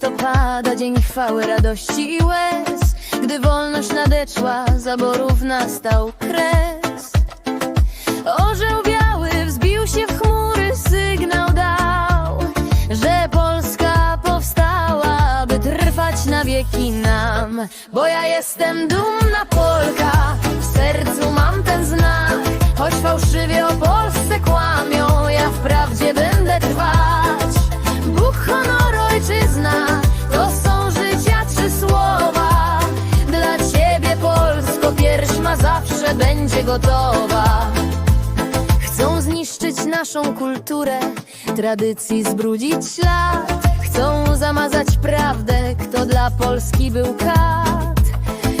listopada, dzień chwały, radości i łez. Gdy wolność nadeszła, zaborów nastał kres. Orzeł biały wzbił się w chmury, sygnał dał Że Polska powstała, by trwać na wieki nam. Bo ja jestem dumna Polka, w sercu mam ten znak Choć fałszywie o Polsce będzie gotowa Chcą zniszczyć naszą kulturę, tradycji zbrudzić ślad. Chcą zamazać prawdę, kto dla Polski był kat.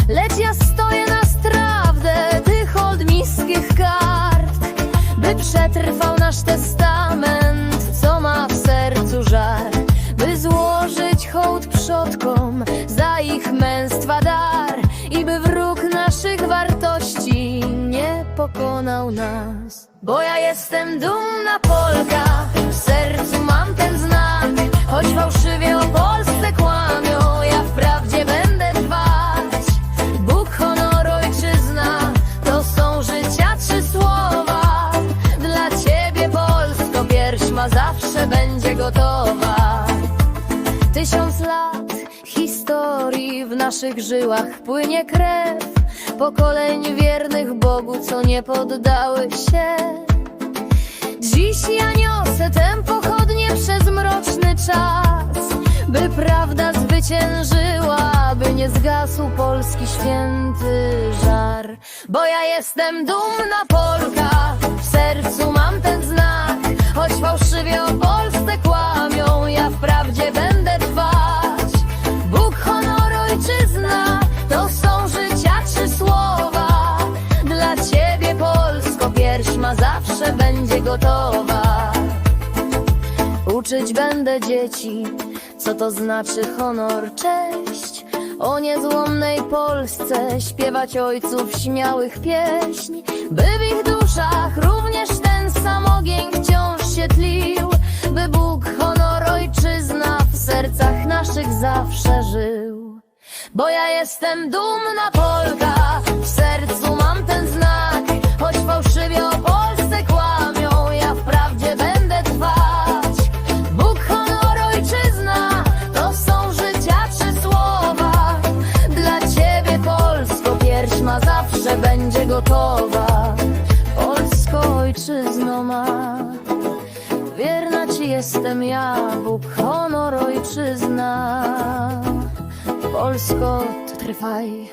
Lecz ja stoję na strawdę tych olmiskich kart, by przetrwał nasz testament, co ma w sercu żar. By złożyć hołd przodkom za ich męstwa dar pokonał nas. Bo ja jestem dumna Polka, w sercu mam ten znak, choć fałszywie o Polsce kłamią, ja wprawdzie będę trwać. Bóg, honor, ojczyzna, to są życia trzy słowa. Dla ciebie Polsko pierś ma zawsze będzie gotowa. Tysiąc lat historii w naszych żyłach płynie krew pokoleń wiernych Bogu, co nie poddały się. Dziś ja niosę tę pochodnię przez mroczny czas, by prawda zwyciężyła, by nie zgasł polski święty żar. Bo ja jestem dumna Polka, w sercu mam ten Ma zawsze będzie gotowa. Uczyć będę dzieci, co to znaczy honor, cześć. O niezłomnej Polsce śpiewać ojców śmiałych pieśń, by w ich duszach również ten sam ogień wciąż się tlił, by Bóg, honor, ojczyzna w sercach naszych zawsze żył. Bo ja jestem dumna Polka, w sercu mam fałszywie o Polsce kłamią, ja wprawdzie będę trwać. Bóg, honor, ojczyzna, to są życia trzy słowa. Dla ciebie Polsko pierś ma zawsze będzie gotowa. Polsko ojczyzno ma, wierna ci jestem ja, Bóg, honor, ojczyzna. Polsko, to trwaj,